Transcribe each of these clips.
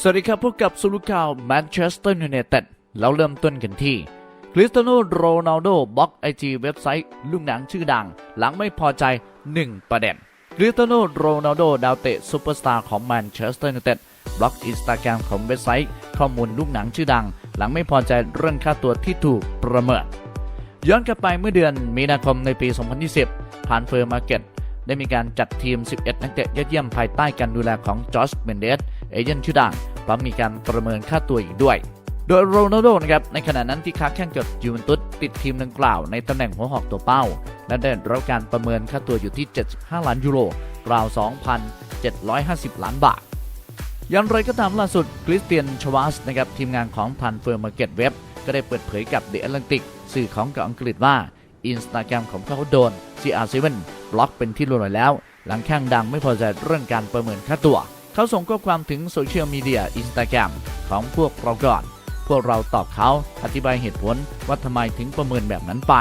สวัสดีครับพบกับสุลุข่าวแมนเชสเตอร์ยูไนเต็ดแล้วเริ่มต้นกันที่คริสเตียโนโรนัลโดบล็อกไอจีเว็บไซต์ลูกหนังชื่อดัง หลังไม่พอใจ 1 ประเด็นคริสเตียโนโรนัลโดดาวเตะซูเปอร์สตาร์ของแมนเชสเตอร์ยูไนเต็ดบล็อกอินสตาแกรมของเว็บไซต์ ข้อมูลลูกหนังชื่อดัง หลังไม่พอใจเรื่องค่าตัวที่ถูกประเมินย้อนกลับไปเมื่อเดือนมีนาคมในปี 2020ผ่านเฟอร์มาร์เก็ตได้มีการจัดทีม 11 นักเตะยอดเยี่ยมภายใต้การดูแลของจอร์จเมนเดส เอเจนต์ชื่อดังพร้อมมีการประเมินค่าตัวอีกด้วย โดยโรนัลโดนะครับในขณะนั้นที่ค้าแข่งกับยูเวนตุสติดทีมดังกล่าวในตำแหน่งหัวหอกตัวเป้า และได้รับการประเมินค่าตัวอยู่ที่ 75 ล้านยูโรราว 2,750 ล้านบาทอย่างไรก็ตามล่าสุดคริสเตียนชวาสนะครับทีมงานของทันเฟอร์มาร์เก็ตเว็บก็ได้เปิดเผยกับเดอะแอตแลนติกสื่อของกาะอังกฤษว่าอินสตาแกรมของเขาโดน CR7 บล็อกเป็นที่รียบร้อยแล้ว หลังแข้งดังไม่พอใจเรื่องการประเมินค่าตัว เขาส่งข้อความถึงโซเชียลมีเดียอินสตาแกรมของพวกเราก่อน พวกเราตอบเขาอธิบายเหตุผลว่าทำไมถึงประเมินแบบนั้นไป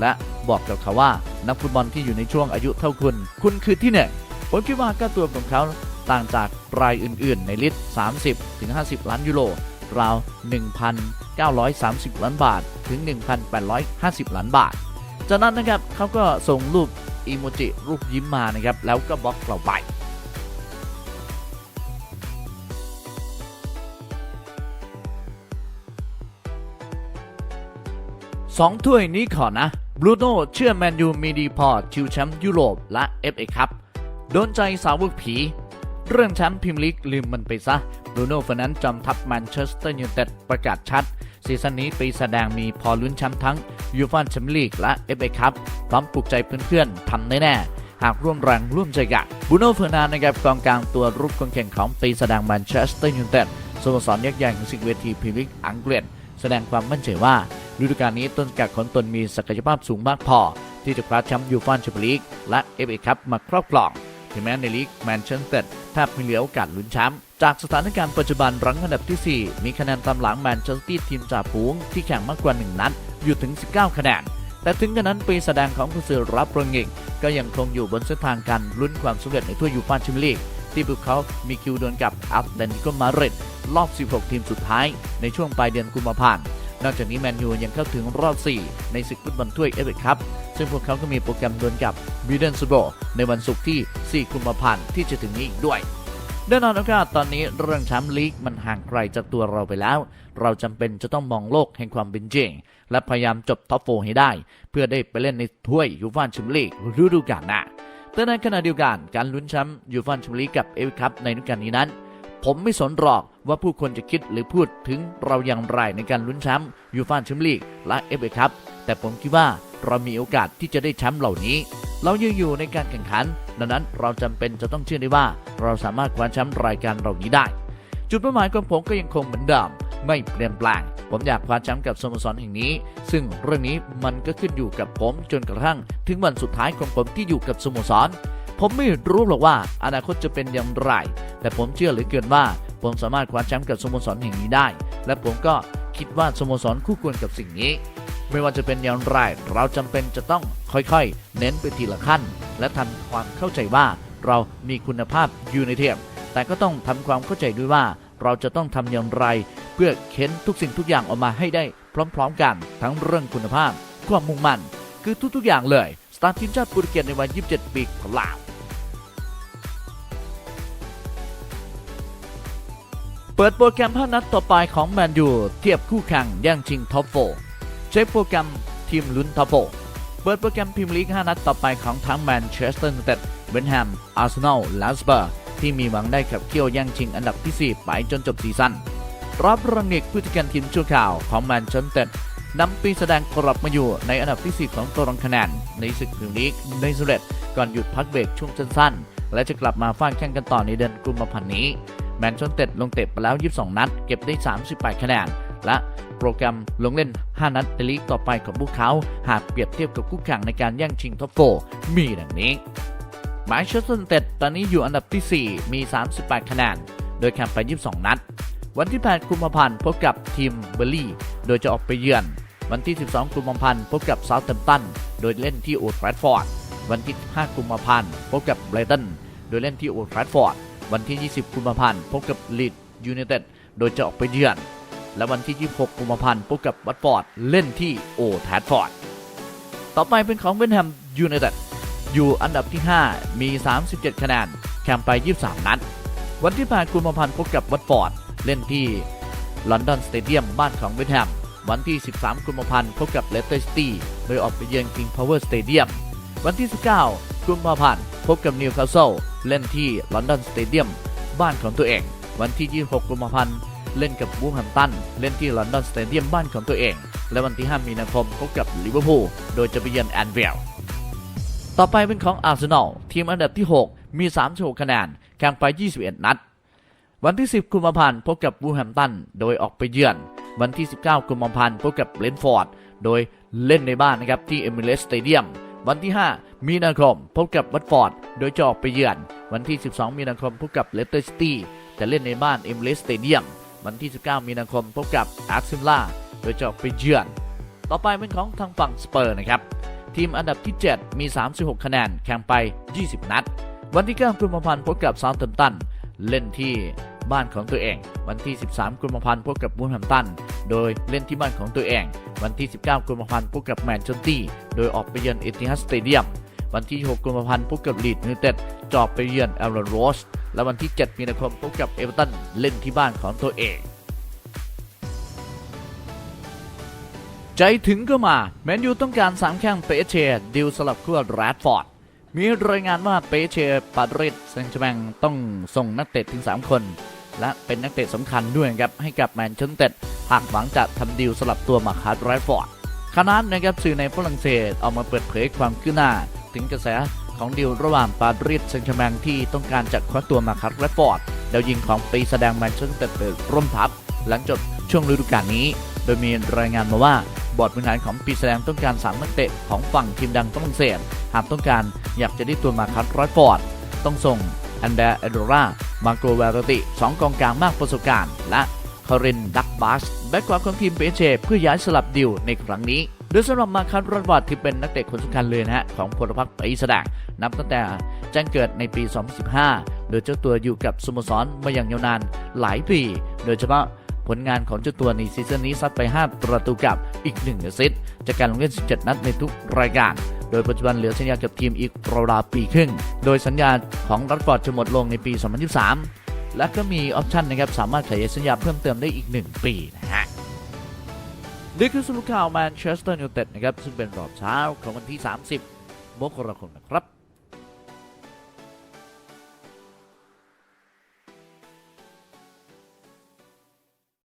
และบอกกับเขาว่านักฟุตบอลที่อยู่ในช่วงอายุเท่าคุณ คุณคือที่หนึ่งผมคิดว่าค่าตัวของเขาต่างจากรายอื่น ๆ ในลิตร 30-50 ล้านยูโรราว 1,930 ล้านบาท ถึง 1,850 ล้านบาท จากนั้นนะครับเขาก็ส่งรูปอีโมจิรูปยิ้มมานะครับ แล้วก็บล็อกเราไป สองถ้วยนี้ขอนะบรูโน่เชื่อแมนยูมีดีพอชิวแชมป์ยุโรปและ FA ครับโดนใจสาวกผี เรื่องแชมป์พรีเมียร์ลีกลืมมันไปซะบรูโน่เฟอร์นันด์จอมทัพแมนเชสเตอร์ยูไนเต็ดประกาศชัด ซีซั่นนี้ปีแสดงมีพอลุ้นแชมป์ทั้งยูฟ่าแชมเปี้ยนลีกและ FA ครับพร้อมปลุกใจเพื่อนๆทำแน่ๆหากร่วมแรงร่วมใจกันบูโน่เฟอร์นันด์นะครับกองกลางตัวรุกคนแข่งของปีแสดงแมนเชสเตอร์ยูไนเต็ดสโมสรยักษ์ใหญ่ของสิงเวทีพรีเมียร์ลีกอังกฤษ แสดงความมั่นใจว่า ฤดูกาลนี้ต้นกักของตนมีศักยภาพสูงมากพอ ที่จะคว้าแชมป์ยูฟ่าแชมเปี้ยนลีกและเอฟเอคัพมาครอบครองถึงแม้ในลีกแมนเชสเตอร์แทบไม่เหลือโอกาสลุ้นแชมป์จากสถานการณ์ปัจจุบันรั้งอันดับที่ 4 มีคะแนนตามหลังแมนเชสเตอร์ทีมจ่าฝูงที่แข่งมากกว่า 1 นัด อยู่ถึง 19 คะแนน แต่ถึงกระนั้นปีแสดงของผู้สื่อรับรองเองก็ยังคงอยู่บนเส้นทางการลุ้นความสำเร็จในถ้วยยูฟ่าแชมเปี้ยนลีกที่พวกเขามีคิวดวลกับอัตเลติโกมาดริดรอบ 16 ทีมสุดท้ายในช่วงปลายเดือนกุมภาพันธ์ นอกจากนี้แมนยูยังเข้าถึงรอบ 4 ในศึกฟุตบอลถ้วยเอฟเอคัพซึ่งพวกเขาก็มีโปรแกรมดวลกับบิเดนซูโบในวันศุกร์ที่ 4 กุมภาพันธ์ที่จะถึงนี้อีกด้วยแน่นอนนะครับตอนนี้เรื่องแชมป์ลีกมันห่างไกลจากตัวเราไปแล้ว เราจำเป็นจะต้องมองโลกแห่งความเป็นจริง และพยายามจบท็อปโฟให้ได้ เพื่อได้ไปเล่นในถ้วยยูฟ่าแชมปี้ยนลีกฤดูกาลหน้าแต่ในขณะเดียวกันการลุ้นแชมป์ยูฟ่าแชมปี้ยนลีกกับเอฟคัพในฤดูกาลนี้นั้น ผมไม่สนหรอกว่าผู้คนจะคิดหรือพูดถึงเราอย่างไรในการลุ้นแชมป์ยูฟ่าแชมเปี้ยนลีกและเอฟเอคัพแต่ผมคิดว่าเรามีโอกาสที่จะได้แชมป์เหล่านี้ เรายังอยู่ในการแข่งขัน ดังนั้นเราจำเป็นจะต้องเชื่อได้ว่า เราสามารถคว้าแชมป์รายการเหล่านี้ได้ จุดเป้าหมายของผมก็ยังคงเหมือนเดิมไม่เปลี่ยนแปลง ผมอยากคว้าแชมป์กับสโมสรแห่งนี้ ซึ่งเรื่องนี้มันก็ขึ้นอยู่กับผมจนกระทั่ง ถึงวันสุดท้ายของผมที่อยู่กับสโมสร ผมไม่รู้หรอกว่าอนาคตจะเป็นอย่างไร แต่ผมเชื่อเหลือเกินว่า ผมสามารถคว้าแชมป์กับสโมสรแห่งนี้ได้ และผมก็คิดว่าสโมสรคู่ควรกับสิ่งนี้ ไม่ว่าจะเป็นอย่างไรเราจำเป็นจะต้องค่อยๆ เน้นไปทีละขั้น และทำความเข้าใจว่าเรามีคุณภาพอยู่ในเทียมแต่ก็ต้องทำความเข้าใจด้วยว่า เราจะต้องทำอย่างไร เพื่อเค้นทุกสิ่งทุกอย่างออกมาให้ได้พร้อม ๆ กัน ทั้งเรื่องคุณภาพความมุ่งมั่นคือทุกๆอย่างเลย สตาร์ทีมชาติโปรตุเกสในวัย 27 ปีของลาว เปิดโปรแกรม 5 นัดต่อไปของแมนยูเทียบคู่แข่งแย่งชิงท็อปโฟเช็คโปรแกรมทีมลุ้นท็อปโฟเปิดโปรแกรมพรีเมียร์ลีก 5 นัดต่อไปของทั้งแมนเชสเตอร์ยูไนเต็ดเบนแฮม อาร์เซนอลและสเปอร์ที่มีหวังได้ขับเคี่ยวแย่งชิงอันดับที่ 4 ไปจนจบซีซั่นรับรังเอกผู้จัดการทีมชั่วข่าวของแมนเชสเตอร์นำปีแสดงกลับมาอยู่ในอันดับที่ 4 ของตารางคะแนนในศึกพรีเมียร์ลีกในสำเร็จก่อนหยุดพักเบรกช่วงสั้นๆและจะกลับมาฟาดแข่งกันต่อในเดือนกุมภาพันธ์นี้ แมนเชสเตอร์ลงเตะไปแล้ว 22 นัด เก็บได้ 38 คะแนน และโปรแกรมลงเล่น 5 นัดในลีกต่อไปของพวกเขา หากเปรียบเทียบกับคู่แข่งในการแย่งชิงท็อปโฟมีดังนี้แมนเชสเตอร์เต็ดตอนนี้อยู่อันดับที่ 4 มี 38 คะแนน โดยแข่งไป 22 นัด วันที่ 8 กุมภาพันธ์พบกับทีมเบอร์ลี่ โดยจะออกไปเยือน วันที่ 12 กุมภาพันธ์พบกับเซาท์แฮมป์ตัน โดยเล่นที่โอลด์แทรฟฟอร์ด วันที่ 5 กุมภาพันธ์พบกับไบรตัน โดยเล่นที่โอลด์แทรฟฟอร์ด วันที่ 20 กุมภาพันธ์พบกับลีดยูไนเต็ดโดยจะออกไปเยือน และวันที่ 26 กุมภาพันธ์พบกับวัตฟอร์ดเล่นที่โอแทดฟอร์ด ต่อไปเป็นของเวนแฮมยูไนเต็ดอยู่อันดับที่ 5 มี 37 คะแนนแข่งไป 23 นัด วันที่ 8 กุมภาพันธ์พบกับวัตฟอร์ดเล่นที่ลอนดอนสเตเดียมบ้านของเวนแฮมวันที่ 13 กุมภาพันธ์พบกับเลสเตอร์ซิตี้โดยออกไปเยือนคิงพาวเวอร์สเตเดียมวันที่ 19 กุมภาพันธ์พบกับนิวคาสเซิล เล่นที่ลอนดอนสเตเดียมบ้านของตัวเอง วันที่ 26กุมภาพันธ์เล่นกับวูฟแฮมตันเล่นที่ลอนดอนสเตเดียมบ้านของตัวเอง และวันที่ 5 มีนาคมพบกับลิเวอร์พูลโดยจะไปเยือนแอนเวลต่อไปเป็นของอาร์เซนอลทีมอันดับที่ 6 มี36คะแนนแข่งไป 21 นัด วันที่ 10กุมภาพันธ์พบกับวูแฮมตันโดยออกไปเยือน วันที่ 19กุมภาพันธ์พบกับเลนฟอร์ดโดยเล่นในบ้านนะครับที่เอมิเรสสเตเดียมวันที่ 5 มีนาคม พบกับวัตฟอร์ด โดยจะออกไปเยือน วันที่ 12 มีนาคม พบกับเลสเตอร์ซิตี้จะเล่นในบ้านเอมิเรสเตเดียม วันที่ 19 มีนาคม พบกับอาร์เซนอลโดยจะออกไปเยือน ต่อไปเป็นของทางฝั่งสเปอร์นะครับ ทีมอันดับที่ 7 มี 36 คะแนน แข่งไป 20 นัด วันที่ 9 กุมภาพันธ์ พบกับซา u t เทมตัน เล่นที่บ้านของตัวเอง วันที่ 13 กุมภาพันธ์ พบกับวูลแฮมตัน โดยเล่นที่บ้านของตัวเอง วันที่ 19 กุมภาพันธ์ พบกับแมนเชสเตอร์ โดยออกไปเยือนเอติฮัดสเตเดียม วันที่ 6 กุมภาพันธ์พบกับลีดยูไนเต็ดจอบไปเยือนเอลรอนโรส และวันที่ 7 มีนาคมพบกับเอเวอร์ตันเล่นที่บ้านของตัวเอง ใจถึงก็มาแมนยูต้องการสามแข้งเปเชดิวสลับขั้วแรดฟอร์ดมีรายงานว่าเปเชปาดริสเซนต์แชร์แมงต้องส่งนักเตะถึง 3 คน และเป็นนักเตะสำคัญด้วยครับ ให้กับแมนเชสเตอร์หากหวังจะทำดีลสลับตัวมาคาร์ดแรดฟอร์ดขณะนั้นนะครับสื่อในฝรั่งเศสออกมาเปิดเผยความคืบหน้า ถึงกระแสของดีลระหว่างปาริสเซนต์แชร์แมงที่ต้องการจะคว้าตัวมาคาร์ดแรดฟอร์ดดาวยิงของปีแสดงแมนเชสเตอร์เปิดร่มทัพหลังจบช่วงฤดูกาลนี้ โดยมีรายงานมาว่าบอร์ดบริหารของปีแสดงต้องการสามนักเตะของฝั่งทีมดังฝรั่งเศสหากต้องการอยากจะได้ตัวมาคัดร้อยฟอร์ดต้องส่งอันเดร์เอโดรามาโกเวรติสองกองกลางมากประสบการณ์ และคารินดักบัสแบ็กขวาของทีมเปเชเพื่อย้ายสลับดิวในครั้งนี้ โดยสำหรับมาคัดรอยฟอดที่เป็นนักเตะคนสำคัญเลยนะฮะของพลพรรคปีสดงนับตั้งแต่แจ้งเกิดในปี 2015 โดยเจ้าตัวอยู่กับสโมสรมาอย่างยาวนานหลายปี โดยเฉพาะผลงานของเจ้าตัวในซีซั่นนี้ซัดไป 5 ประตูกับอีก1แอสซิตจากการลงเล่น 17 นัดในทุกรายการ โดยปัจจุบันเหลือสัญญากับทีมอีกราวๆปีครึ่ง โดยสัญญาของรัตฟอร์ดจะหมดลงในปี 2023 และก็มีออปชั่นนะครับสามารถขยายสัญญาเพิ่มเติมได้อีก 1 ปีนะ นี่คือสรุปข่าวแมนเชสเตอร์ยูไนเต็ดนะครับ ซึ่งเป็นรอบเช้าของวันที่ 30 มกราคมนะครับ